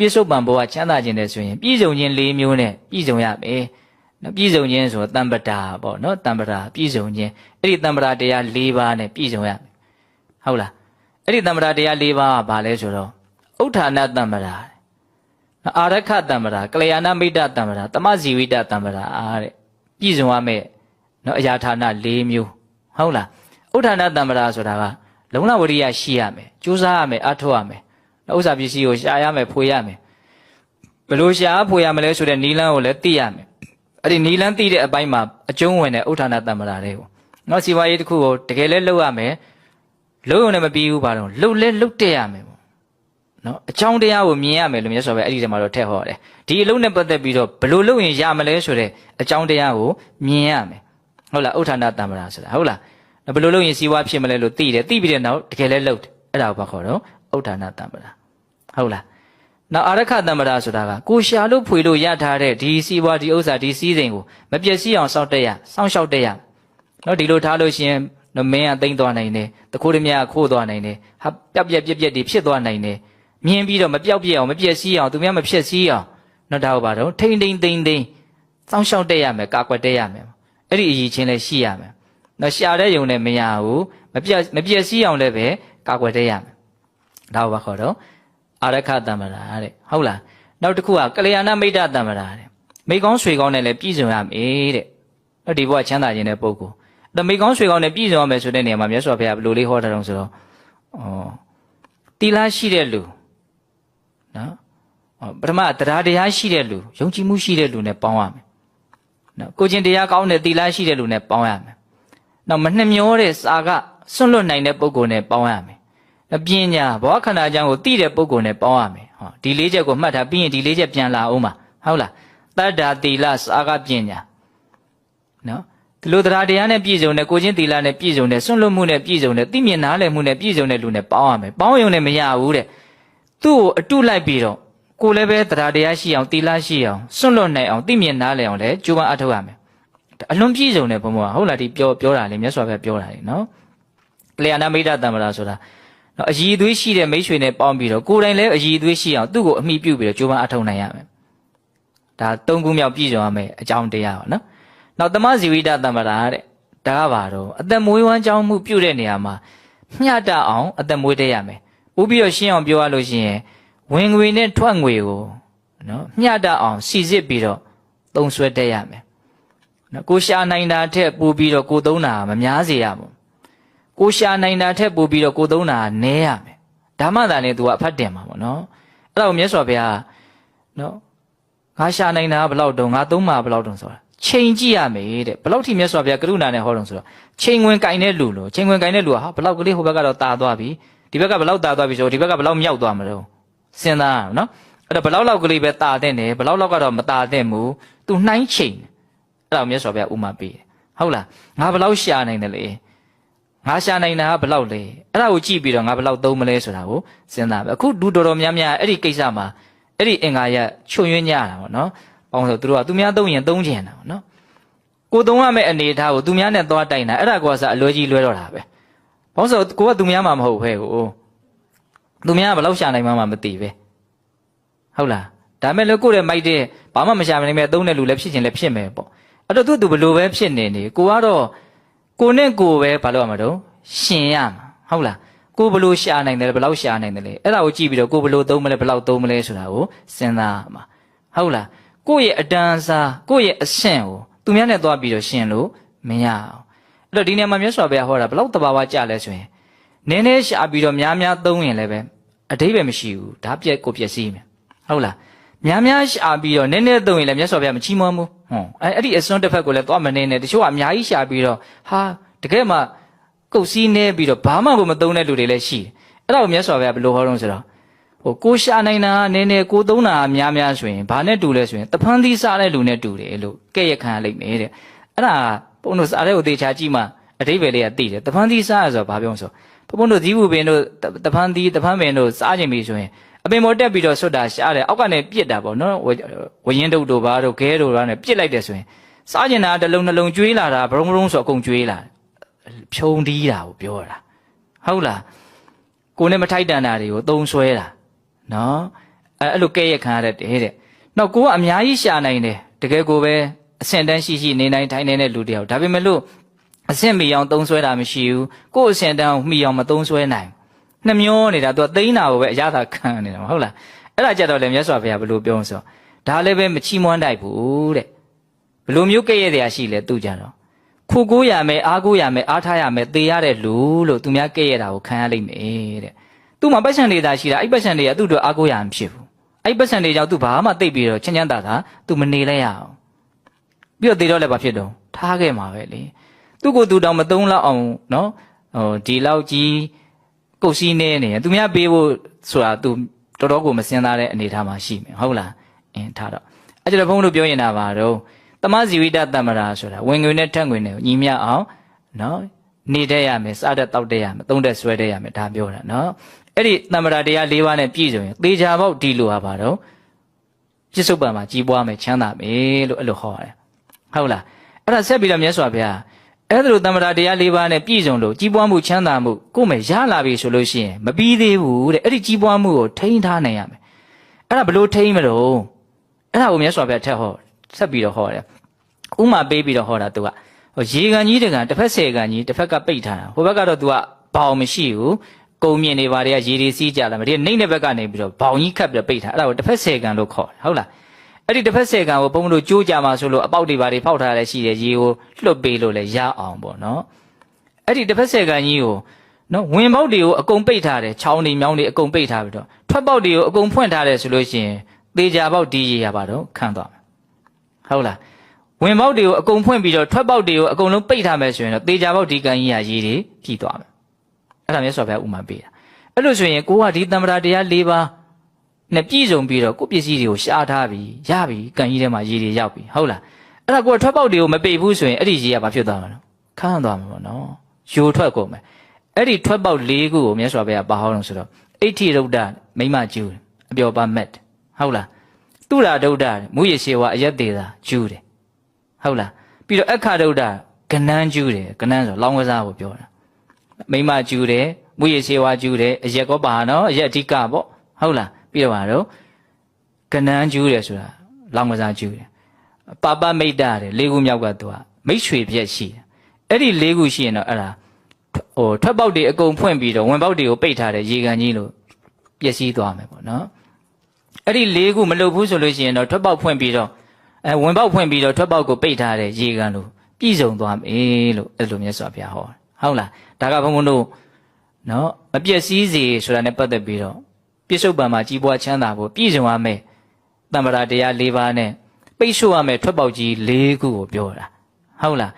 ပြစ္ဆုတ်ပံဘဝချမ်းသာခြင်းတဲ့ဆိုရင်ပြည်စုံခြင်း၄မျိုးနဲ့ပြည်စုံရမယ်နော်ပြည်စုံခြင်းဆိုတော့တမ္ပတာပေါ့နော်တမ္ပတာပြည်စုံခြင်းအဲ့ဒီတမ္ပတာတရား၄ပါးနဲ့ပြည်စုံရမယ်ဟုတ်လားအဲ့ဒီတမ္ပတာတရား၄ပါးကဘာလဲဆိုတော့ဥဋ္ဌာဏတမ္ပတာနော်အာရခတမ္ပတာကလျာဏမိတ်တတမ္ပတာတမဇီဝိတတမ္ပတာအားတဲ့ပြည်စုံရမယ်နော်အရာဌာန၄မျိုးဟုတ်လားဥဋ္ဌာဏတမ္ပတာဆိုတာကလုံလဝရိယရှိရမယ်ကြိုးစားရမယ်အထောက်ရမယ်နော် ဥစ္စာပစ္စည်းကိုရှာရမယ်ဖွေရမယ်ဘယ်လိုရှာဖွေရမလဲဆိုတဲ့နီလန်းကိုလည်းသိရမယ်အဲ့ဒီနီလန်းသိတဲ့အပိုင်းမှာအကျုံးဝင်တဲ့ဥထာဏတမ္မရာတွေကိုနော်စီဝါရေးတစ်ခုကိုတကယ်လဲလုပ်ရမယ်လုပ်ရုံနဲ့မပြီးဘူးပါတော့လုပ်လဲလုပ်တက်ရမယ်ပေါ့နော်အကြောင်းတရားကိုမြင်ရမယ်လို့မြတ်စွာဘုရားအဲ့ဒီထဲမှာတော့ထည့်ဟောတယ်ဒီအလုံးနဲ့ပတ်သက်ပြီးတော့ဘယ်လိုလုပ်ရင်ရမလဲဆိုတဲ့အကြောင်းတရားကိုမြင်ရမယ်ဟုတ်လားဥထာဏတမ္မရာဆိုတာဟုတ်လားဘယ်လိုလုပ်ရင်စီဝါဖြစ်မလဲလို့သိတယ်သိပြီးတဲ့နောက်တကယ်လဲလုပ်တယ်အဲ့ဒါကိုဘာခေါ်တော့ဥထာဏတမ္မရာ ဟုတ်လားနောက်အာရခတမ္မရာဆိုတာကကိုရှာလို့ဖွေလို့ရထားတဲ့ဒီစီးပွားဒီဥစ္စာဒီစည်းစိမ်ကိုမပျက်စီးအောင်စောင့်တက်ရစောင့်ရှောက်တက်ရနော်ဒီလိုထားလို့ရှိရင်နော်မင်းကတိမ့်သွားနိုင်တယ်တခိုးရမြကခိုးသွားနိုင်တယ်ဟာပြက်ပြက်ပြက်ပြက်တွေဖြစ်သွားနိုင်တယ်မြင်ပြီးတော့မပြောက်ပြက်အောင်မပျက်စီးအောင်သူများမဖြစ်စီးအောင်နော်ဒါဟုတ်ပါတော့ထိမ့်ထိမ့်သိမ့်သိမ့်စောင့်ရှောက်တက်ရမယ်ကာကွယ်တက်ရမယ်အဲ့ဒီအရေးချင်းလည်းရှိရမယ်နော်ရှာတဲ့ယုံနဲ့မရဘူးမပြက်မပျက်စီးအောင်လည်းပဲကာကွယ်တက်ရမယ်ဒါဟုတ်ပါခေါ်တော့ အာရခတမ္မရာတဲ့ဟုတ်လားနောက်တစ်ခုကကလျာဏမိတ်တတမ္မရာတဲ့မိကောင်းဆွေကောင်းနဲ့လည်းပြည့်စုံရမယ်တဲ့နော်ဒီဘဝချမ်းသာခြင်းတဲ့ပုဂ္ဂိုလ်အဲ့မိကောင်းဆွေကောင်းနဲ့ပြည့်စုံရမယ်ဆိုတဲ့နေရာမှာမြတ်စွာဘုရားဘယ်လိုလေးဟောတာတုံးဆိုတော့ဩတီလာရှိတဲ့လူနော်ဩပထမတရားတရားရှိတဲ့လူယုံကြည်မှုရှိတဲ့လူနဲ့ပေါင်းရမယ်နော်ကိုချင်းတရားကောင်းတဲ့တီလာရှိတဲ့လူနဲ့ပေါင်းရမယ်နောက်မနှမျောတဲ့စာကစွန့်လွတ်နိုင်တဲ့ပုဂ္ဂိုလ်နဲ့ပေါင်းရမယ် အပညာဘောခန္ဓာအကြောင်းကိုသိတဲ့ပုဂ္ဂိုလ်နဲ့ပေါင်းရမယ်ဟောဒီလေးချက်ကိုမှတ်ထားပြီးရင်ဒီလေးချက်ပြန်လာအောင်ပါဟုတ်လားတတ္တာတိလစာကပညာနော်ဒီလိုတရားတရားနဲ့ပြည့်စုံတဲ့ကိုချင်းတိလနဲ့ပြည့်စုံတဲ့စွန့်လွတ်မှုနဲ့ပြည့်စုံတဲ့သိမြင်နားလည်မှုနဲ့ပြည့်စုံတဲ့လူနဲ့ပေါင်းရမယ်ပေါင်းရုံနဲ့မရဘူးတဲ့သူ့ကိုအတုလိုက်ပြီးတော့ကိုလည်းပဲတရားတရားရှိအောင်တိလရှိအောင်စွန့်လွတ်နိုင်အောင်သိမြင်နားလည်အောင်လည်းကြိုးပမ်းအထောက်ရမယ်အလွန်ပြည့်စုံတဲ့ဘုံဘုံဟုတ်လားဒီပြောပြောတာလေမြတ်စွာဘုရားပြောတာလေနော်ကလျာဏမိတ်တတမ္မရာဆိုတာ နော်အည်သွေးရှိတဲ့မိတ်ဆွေနဲ့ပေါင်းပြီးတော့ကိုယ်တိုင်လည်းအည်သွေးရှိအောင်သူ့ကိုအမိပြုပြီးတော့ကြိုးပမ်းအထောက်နိုင်ရမယ်ဒါသုံးခုမြောက်ပြည့်စုံရမယ်အကြောင်းတရားပါနော်နောက်သမဇီဝိတတမ္ပရာတဲ့ဒါကပါတော့အသက်မွေးဝမ်းကြောင်းမှုပြုတဲ့နေရာမှာမျှတအောင်အသက်မွေးတတ်ရမယ်ပို့ပြီးတော့ရှင်းအောင်ပြောရလို့ရှိရင်ဝင်ငွေနဲ့ထွက်ငွေကိုနော်မျှတအောင်စီစစ်ပြီးတော့သုံးဆွဲတတ်ရမယ်နော်ကိုရှာနိုင်တာထက်ပို့ပြီးတော့ကိုသုံးတာမများစေရဘူး ကိုရှာနိုင်တာထက်ပိုပြီးတော့ကိုသုံးတာကနဲရမယ်ဒါမှသာလေ तू ကအဖတ်တင်မှာပေါ့နော်အဲ့ဒါကိုမြတ်စွာဘုရားနော်ငါရှာနိုင်တာကဘယ်လောက်တုံးငါသုံးမှာဘယ်လောက်တုံးဆိုတာချိန်ကြည့်ရမယ်တဲ့ဘယ်လောက်ထိမြတ်စွာဘုရားကရုဏာနဲ့ဟောတုံးဆိုတော့ချိန်ဝင်ကင်တဲ့လူလို့ချိန်ဝင်ကင်တဲ့လူကဟာဘယ်လောက်ကလေးဟိုဘက်ကတော့တာသွားပြီဒီဘက်ကဘယ်လောက်တာသွားပြီဆိုတော့ဒီဘက်ကဘယ်လောက်မြောက်သွားမလို့စဉ်းစားရအောင်နော်အဲ့တော့ဘယ်လောက်လောက်ကလေးပဲတာတဲ့တယ်ဘယ်လောက်လောက်ကတော့မတာတဲ့ဘူး तू နှိုင်းချိန်အဲ့ဒါကိုမြတ်စွာဘုရားဥမာပေးတယ်ဟုတ်လားငါဘယ်လောက်ရှာနိုင်တယ်လေ ငါရှာနိုင်တာကဘယ်လောက်လဲအဲ့ဒါကိုကြည့်ပြီးတော့ငါဘယ်လောက်သုံးမလဲဆိုတာကိုစဉ်းစားပဲအခုလူတော်တော်များများအဲ့ဒီကိစ္စမှာအဲ့ဒီအင်္ဂါရချွန်ယွင်းကြတာပေါ့နော်။ပေါင်းဆိုသူတို့ကသူများသုံးရင်သုံးချင်တာပေါ့နော်။ကိုသုံးရမယ့်အနေအထားကိုသူများနဲ့သွားတိုင်တာအဲ့ဒါကောစားအလွယ်ကြီးလွဲတော့တာပဲ။ပေါင်းဆိုကိုကသူများမှမဟုတ်ဘဲကိုသူများကဘယ်လောက်ရှာနိုင်မှမသိပဲ။ဟုတ်လား။ဒါမဲ့လည်းကိုယ့်ရဲ့မိုက်တဲ့ဘာမှမရှာနိုင်မဲ့သုံးတဲ့လူလည်းဖြစ်ချင်လည်းဖြစ်မယ်ပေါ့။အဲ့တော့သူကသူဘယ်လိုပဲဖြစ်နေနေကိုကတော့ ကိုနဲ့ကိုပဲဘာလို့ရမှာတော့ရှင်ရမှာဟုတ်လားကိုဘလို့ရှာနိုင်တယ်ဘယ်လောက်ရှာနိုင်တယ်လဲအဲ့ဒါကိုကြည့်ပြီးတော့ကိုဘလို့သုံးမလဲဘယ်လောက်သုံးမလဲဆိုတာကိုစဉ်းစားရမှာဟုတ်လားကိုယ့်ရဲ့အတန်းစားကိုယ့်ရဲ့အဆင့်ကိုသူများနဲ့သွားပြီးတော့ရှင်လို့မရအောင်အဲ့တော့ဒီနေရာမှာမြတ်စွာဘုရားဟောတာဘယ်လောက်တဘာဝကြလဲဆိုရင်နည်းနည်းရှာပြီးတော့များများသုံးရင်လည်းပဲအတိပ္ပယ်မရှိဘူးဒါပြက်ကိုပြက်စီးမယ်ဟုတ်လား များများရှာပြီးတော့နည်းနည်းသုံးရင်လည်းမြတ်စွာဘုရားမချီးမွမ်းဘူးဟွန်းအဲ့အဲ့ဒီအစွန်းတစ်ဖက်ကိုလည်းသွားမနေနဲ့တချို့ကအများကြီးရှာပြီးတော့ဟာတကယ်မှကုတ်စည်းနေပြီးတော့ဘာမှကိုမသုံးတဲ့လူတွေလည်းရှိတယ်အဲ့ဒါကိုမြတ်စွာဘုရားဘယ်လိုဟောတော့ဆိုတော့ဟိုကိုရှာနိုင်တာကနည်းနည်းကိုသုံးတာကများများဆိုရင်ဘာနဲ့တူလဲဆိုရင်တဖန်သီးစားတဲ့လူနဲ့တူတယ်လို့ကဲ့ရခံရလိမ့်မယ်တဲ့အဲ့ဒါဘုန်းတို့စားတဲ့ကိုသေချာကြည့်မှအတိပ္ပယ်လေးကသိတယ်တဖန်သီးစားရဆိုတော့ဘာပြောဆိုဘုန်းတို့ဇီးဘူးပင်တို့တဖန်သီးတဖန်ပင်တို့စားခြင်းပြီဆိုရင် အပင်ပေါ်တက်ပြီးတော့ဆွတ်တာရှားတယ်အောက်ကနေပြစ်တာပေါ့နော်ဝရင်တုတ်တို့ဘာတို့ခဲတို့ဘာနဲ့ပြစ်လိုက်တယ်ဆိုရင်စားကျင်တာတစ်လုံးနှလုံးကျွေးလာတာဘရုံဘရုံဆိုအကုန်ကျွေးလာဖြုံတီးတာကိုပြောတာဟုတ်လားကိုနဲ့မထိုက်တန်တာတွေကိုသုံးဆွဲတာနော်အဲအဲ့လိုကဲ့ရဲ့ခံရတဲ့တဲ့တဲ့နောက်ကိုကအများကြီးရှာနိုင်တယ်တကယ်ကိုပဲအဆင့်တန်းရှိရှိနေနိုင်ထိုင်နေတဲ့လူတယောက်ဒါပေမဲ့လို့အဆင့်မီအောင်သုံးဆွဲတာမရှိဘူးကိုယ့်အဆင့်တန်းကိုမီအောင်မသုံးဆွဲနိုင်ဘူး နှမျောနေတာသူကသိန်းတာကိုပဲအရသာခံနေတာမဟုတ်လားအဲ့ဒါကြတော့လေမြတ်စွာဘုရားဘယ်လိုပြောဆိုဒါလည်းပဲမချီးမွမ်းတိုက်ဘူးတဲ့ဘယ်လိုမျိုးကဲ့ရဲ့တရားရှိလဲသူကြတော့ခုကိုရမယ်အားကိုရမယ်အားထားရမယ်သေရတဲ့လူလို့သူများကဲ့ရဲ့တာကိုခံရလိမ့်မယ်တဲ့သူ့မှာပတ်စံနေတာရှိတာအဲ့ပတ်စံတွေကသူ့တို့အားကိုရမှာဖြစ်ဘူးအဲ့ပတ်စံတွေကြောင့်သူဘာမှသိပ်ပြီးတော့ချမ်းချမ်းသာသာသူမနေလဲရအောင်ပြီးတော့သေတော့လည်းဘာဖြစ်တော့ထားခဲ့မှာပဲလေသူ့ကိုယ်သူတောင်မသုံးလောက်အောင်နော်ဟိုဒီလောက်ကြီး ကုတ်စည်းနေနေရင်သူများပေးဖို့ဆိုတာသူတော်တော်ကိုမစင်သားတဲ့အနေအထားမှာရှိမယ်ဟုတ်လားအင်းထားတော့အဲ့ကျတော့ဘုန်းတို့ပြောရင်တာပါတော့တမဇီဝိတတမ္မရာဆိုတာဝင်ငွေနဲ့ထက်ငွေနဲ့ညီမျှအောင်နော်နေတတ်ရမယ်စားတတ်တောက်တတ်ရမယ်သုံးတတ်ဆွဲတတ်ရမယ်ဒါပြောတာနော်အဲ့ဒီတမ္မရာတရား၄ပါးနဲ့ပြည့်စုံရင်သေချာပေါက်ဒီလိုဟာပါတော့ပြစ္ဆုတ်ပံမှာကြီးပွားမယ်ချမ်းသာမယ်လို့အဲ့လိုဟောတယ်ဟုတ်လားအဲ့ဒါဆက်ပြီးတော့မြတ်စွာဘုရား အဲ့ဒါလိုတမ္မရာတရား၄ပါးနဲ့ပြည့်စုံလို့ကြီးပွားမှုချမ်းသာမှုကိုယ်မယ်ရလာပြီဆိုလို့ရှိရင်မပြီးသေးဘူးတဲ့အဲ့ဒီကြီးပွားမှုကိုထိန်းထားနိုင်ရမယ်အဲ့ဒါဘလို့ထိန်းမလို့အဲ့ဒါကိုမြတ်စွာဘုရားထက်ဟောဆက်ပြီးတော့ဟောတယ်ဥမာပေးပြီးတော့ဟောတာသူကဟိုရေကန်ကြီးတကန်တစ်ဖက်ဆယ်ကန်ကြီးတစ်ဖက်ကပိတ်ထားတာဟိုဘက်ကတော့သူကဘောင်မရှိဘူးကုံမြင်နေပါတွေကရေတွေစီးကြလာမဒီနှိမ့်တဲ့ဘက်ကနေပြီးတော့ဘောင်ကြီးခတ်ပြီးတော့ပိတ်ထားအဲ့ဒါကိုတစ်ဖက်ဆယ်ကန်လို့ခေါ်တယ်ဟုတ်လား အဲ့ဒီတစ်ဖက်ဆယ်ကန်ကိုဘုံတို့ကြိုးကြမှာဆိုလို့အပေါက်တွေပါတွေဖောက်ထားရရှိတယ်ရေကိုလွတ်ပေးလို့လည်းရအောင်ပေါ့နော်အဲ့ဒီတစ်ဖက်ဆယ်ကန်ကြီးကိုနော်ဝင်ပေါက်တွေကိုအကုန်ပိတ်ထားတယ်ချောင်းတွေမြောင်းတွေအကုန်ပိတ်ထားပြီးတော့ထွက်ပေါက်တွေကိုအကုန်ဖွင့်ထားတယ်ဆိုလို့ရှိရင်သေချာပေါက်ဒီရေရပါတော့ခံသွားမယ်ဟုတ်လားဝင်ပေါက်တွေကိုအကုန်ဖွင့်ပြီးတော့ထွက်ပေါက်တွေကိုအကုန်လုံးပိတ်ထားမယ်ဆိုရင်တော့သေချာပေါက်ဒီကန်ကြီးရရေတွေဖြည့်သွားမယ်အဲ့ဒါမျိုးဆိုဘယ်ဥမာပေးတာအဲ့လိုဆိုရင်ကိုကဒီတမ္ပရာတရား၄ပါး နဲ့ပြည့်စုံပြီးတော့ကိုယ့်ပစ္စည်းတွေကိုရှားထားပြီးရပြီကန်ကြီးထဲမှာရေတွေရောက်ပြီဟုတ်လားအဲ့ဒါကိုကထွက်ပေါက်တွေကိုမပိတ်ဘူးဆိုရင်အဲ့ဒီရေကဘာဖြစ်သွားမှာလဲခန်းသွားမှာပေါ့နော်ယိုထွက်ကုန်မယ်အဲ့ဒီထွက်ပေါက်၄ခုကိုမြတ်စွာဘုရားပါဟောလို့ဆိုတော့အဋ္ဌိရုဒ္ဒမိမကျူးအပျော်ပါမက်ဟုတ်လားတုရာဒုဒ္ဒမူရရှိဝအယက်သေးတာကျူးတယ်ဟုတ်လားပြီးတော့အခါဒုဒ္ဒကနန်းကျူးတယ်ကနန်းဆိုလောင်းကစားကိုပြောတာမိမကျူးတယ်မူရရှိဝကျူးတယ်အရက်ကောပါနော်အရက်အဓိကပေါ့ဟုတ်လား ပြီးတော့ပါတော့ကနန်းကျူးတယ်ဆိုတာလောင်းကစားကျူးတယ်ပါပမိတ်တာတယ်လေးခုမြောက်ကသူကမိတ်ရွှေပြက်ရှိတယ်အဲ့ဒီလေးခုရှိရင်တော့အဲ့ဒါဟိုထွက်ပေါက်တွေအကုန်ဖွင့်ပြီးတော့ဝင်ပေါက်တွေကိုပိတ်ထားတယ်ရေကန်ကြီးလို့ပျက်စီးသွားမယ်ပေါ့နော်အဲ့ဒီလေးခုမလုပ်ဘူးဆိုလို့ရှိရင်တော့ထွက်ပေါက်ဖွင့်ပြီးတော့အဲဝင်ပေါက်ဖွင့်ပြီးတော့ထွက်ပေါက်ကိုပိတ်ထားတဲ့ရေကန်လို့ပြည့်စုံသွားမယ်လို့အဲ့လိုမြတ်စွာဘုရားဟောဟုတ်လားဒါကဘုန်းဘုန်းတို့နော်မပျက်စီးစေဆိုတာနဲ့ပတ်သက်ပြီးတော့ ပြစ္ဆုတ်ပံမှာကြီးပွားချမ်းသာဖို့ပြည့်စုံရမယ်တမ္ပရာတရား၄ပါးနဲ့ပိတ်ဆို့ရမယ်ထွက်ပေါက်ကြီး၄ခုကိုပြောတာဟုတ်လား